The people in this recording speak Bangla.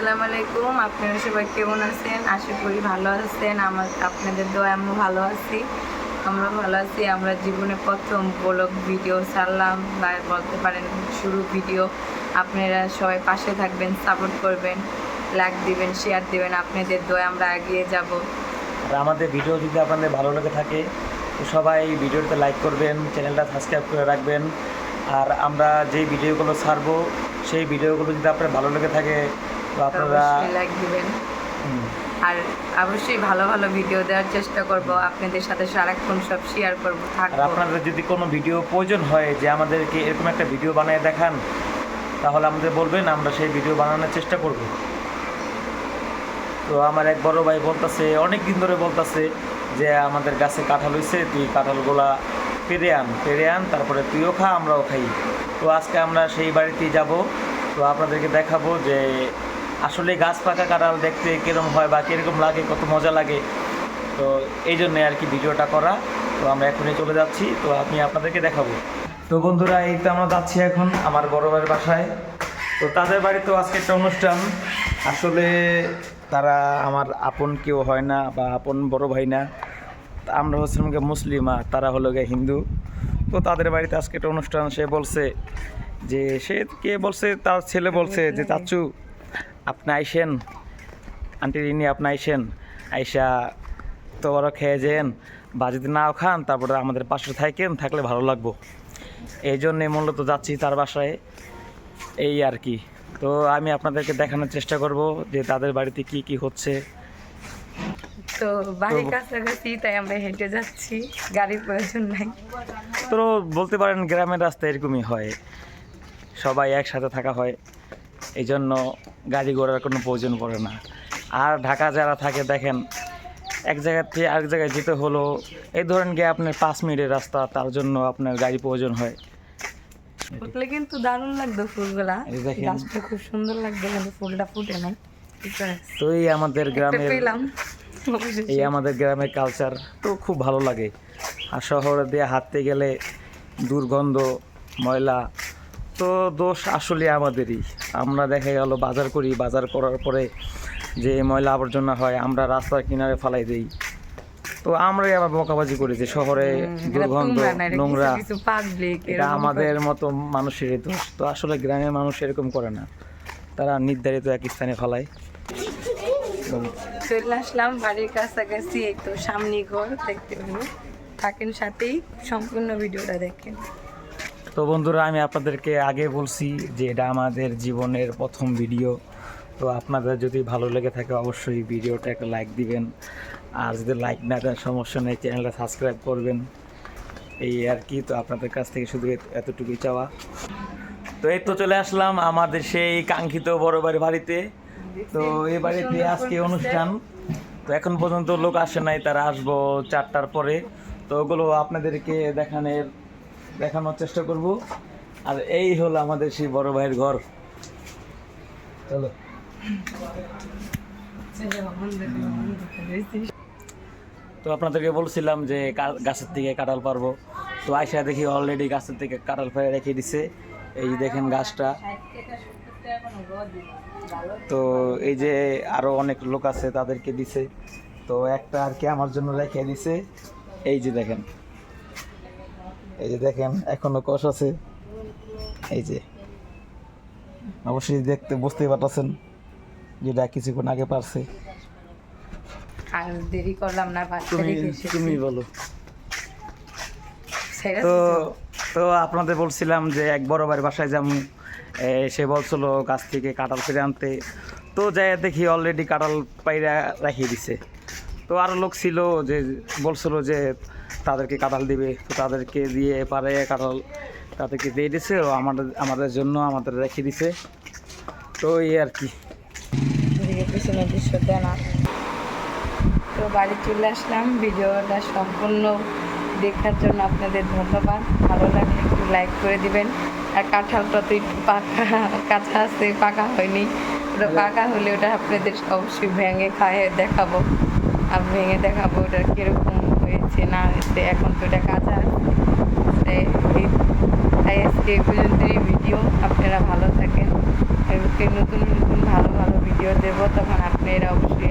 আসসালামু আলাইকুম। আপনারা সবাই কেমন আছেন? আশা করি ভালো আছেন। আমার আপনাদের দোয়া, আমিও ভালো আছি। আমরা ভালো আছি। আমরা জীবনে প্রথম ব্লগ ভিডিও ছাড়লাম বা বলতে পারেন শুরু ভিডিও। আপনারা সবাই পাশে থাকবেন সাপোর্ট করবেন লাইক দিবেন শেয়ার দিবেন। আপনাদের দোয়া আমরা এগিয়ে যাব। আর আমাদের ভিডিও যদি আপনাদের ভালো লেগে থাকে, তো সবাই ভিডিওতে লাইক করবেন, চ্যানেলটা সাবস্ক্রাইব করে রাখবেন। আর আমরা যেই ভিডিওগুলো ছাড়বো, সেই ভিডিওগুলো যদি আপনার ভালো লেগে থাকে তো আপনারা লাইক দিবেন। আর অবশ্যই ভালো ভালো ভিডিও দেওয়ার চেষ্টা করব। আপনাদের সাথে সারাক্ষণ সব শেয়ার করব আর আপনাদের যদি কোনো ভিডিও প্রয়োজন হয় যে আমাদেরকে এরকম একটা ভিডিও বানিয়ে দেখান তাহলে আমাদের বলবেন আমরা সেই ভিডিও বানানোর চেষ্টা করব। তো আমার এক বড় ভাই বলতেছে অনেক দিন ধরে বলতেছে যে আমাদের গাছে কাঁঠাল হয়েছে তুই কাঁঠালগুলা পেরে আন পেরে আন তারপরে তুইও খা আমরাও খাই। তো আজকে আমরা সেই বাড়িতেই যাব। তো আপনাদেরকে দেখাবো যে আসলে গাছ পাকা কাঁঠাল দেখতে কীরকম হয় বা কীরকম লাগে, কত মজা লাগে, তো এই জন্য আর কি ভিডিওটা করা। তো আমরা এখনই চলে যাচ্ছি, তো আমি আপনাদেরকে দেখাবো। তো বন্ধুরা, এই তো আমরা যাচ্ছি এখন আমার বড় ভাইয়ের বাসায়। তো তাদের বাড়িতেও আজকে একটা অনুষ্ঠান। আসলে তারা আমার আপন কেউ হয় না বা আপন বড় ভাই না। আমরা হচ্ছিলাম গিয়ে মুসলিম আর তারা হলো গিয়ে হিন্দু। তো তাদের বাড়িতে আজকে একটা অনুষ্ঠান, সে বলছে যে, সে কে বলছে? তার ছেলে বলছে যে, চাচু আপনি আইসেন? আন্টি রিনি আপনি আইসেন? আইসা তো ওরা খেয়ে যেন বা যদি নাও খান তারপরে আমাদের পাশে থাকেন থাকলে ভালো লাগবো। এই জন্যে মূলত যাচ্ছি তার বাসায়। এই আর কি। তো আমি আপনাদেরকে দেখানোর চেষ্টা করব যে তাদের বাড়িতে কি কি হচ্ছে। তো বাড়ির কাছাকাছি তাই আমরা হেঁটে যাচ্ছি। গাড়ির প্রয়োজন নাই। তো বলতে পারেন গ্রামের রাস্তা এরকমই হয়। সবাই একসাথে থাকা হয়। এই জন্য গাড়ি ঘোড়ার কোনো প্রয়োজন পড়ে না। আর ঢাকা যারা থাকে দেখেন এক জায়গা থেকে আরেক জায়গায় যেতে হলো এই ধরেন গিয়ে আপনার পাঁচ মিনিটের রাস্তা তার জন্য আপনার গাড়ি প্রয়োজন হয়। ফুটলে কিন্তু দারুণ লাগতো ফুলগুলা। গাছটা খুব সুন্দর লাগতো কিন্তু ফুলটা ফুটে নাই। তো এই আমাদের গ্রামের এই আমাদের গ্রামের কালচার তো খুব ভালো লাগে। আর শহরে দিয়ে হাঁটতে গেলে দুর্গন্ধ ময়লা তো দোষ আসলে আমাদেরই। আমরা দেখা গেল বাজার করি বাজার করার পরে যে ময়লা আবর্জনা হয় আমরা রাস্তার কিনারে ফালাই দিই। তো আমরাই আবার বকাবাজি করি যে শহরে হুম, দুর্গন্ধ নোংরা এটা আমাদের মতো মানুষের দোষ। তো আসলে গ্রামের মানুষ এরকম করে না। তারা নির্ধারিত এক স্থানে ফালায়। চলে আসলাম বাড়ির কাছাকাছি তো সামনে ঘর দেখতে পাবেন থাকেন সাথেই সম্পূর্ণ ভিডিওটা দেখেন। তো বন্ধুরা, আমি আপনাদেরকে আগে বলছি যে এটা আমাদের জীবনের প্রথম ভিডিও তো আপনাদের যদি ভালো লেগে থাকে, অবশ্যই ভিডিওটা একটা লাইক দিবেন। আর যদি লাইক না দেন, সমস্যা নেই, চ্যানেলটা সাবস্ক্রাইব করবেন। এই আর কি, তো আপনাদের কাছ থেকে শুধু এতটুকুই চাওয়া। তো এই তো চলে আসলাম আমাদের সেই কাঙ্ক্ষিত বড় বাড়ি বাড়িতে। তো এই বাড়িতে আজকে অনুষ্ঠান। তো এখন পর্যন্ত লোক আসে নাই, তারা আসব চারটার পরে। তো ওগুলো আপনাদেরকে দেখানোর দেখানোর চেষ্টা করব। আর এই হলো আমাদের সেই বড় ভাইয়ের ঘর। চলো। তো আপনাদেরকে বলছিলাম যে গাছের থেকে কাঁঠাল পারব। তো আইসা দেখি অলরেডি গাছের থেকে কাঁঠাল ফেলে রেখে দিছে। এই দেখেন গাছটা। তো এই যে আরও অনেক লোক আছে তাদেরকে দিছে। তো একটা আর কি আমার জন্য রেখে দিছে। এই যে দেখেন। এই যে দেখেন এখনও কষ আছে। এই যে। অবশ্যই দেখতে বুঝতেই পারতেছেন যেটা কিছুক্ষণ আগে পারছে। আর দেরি করলাম না তুমি তুমি বলো। তো তো আপনাদের বলছিলাম যে এক বড় বাড়ির বাসায় যেমন সে বলছিল গাছ থেকে কাঁঠাল ফিরে আনতে। তো যাই দেখি অলরেডি কাঁঠাল পাইরা রাখিয়ে দিছে। তো আরও লোক ছিল যে বলছিল যে তাদেরকে কাঁঠাল দিবে তো তাদেরকে দিয়ে পারে কাঁঠাল তাদেরকে দিয়ে দিছে ও আমাদের আমাদের জন্য আমাদের রেখে দিছে। তো এই আর কি। পিছনে আর। তো বাড়ি চলে আসলাম। ভিডিওটা সম্পূর্ণ দেখার জন্য আপনাদের ধন্যবাদ। ভালো লাগলে একটু লাইক করে দিবেন। আর কাঁঠালটা তো একটু পাকা কাঁচা আছে পাকা হয়নি। ওটা পাকা হলে ওটা আপনাদের অবশ্যই ভেঙে খায় দেখাবো। আর ভেঙে দেখাবো ওটা কীরকম হয়েছে না হয়েছে এখন তো এটা কাজ তাই আজকে এই পর্যন্তই ভিডিও আপনারা ভালো থাকেন। নতুন নতুন ভালো ভালো ভিডিও দেবো, তখন আপনারা অবশ্যই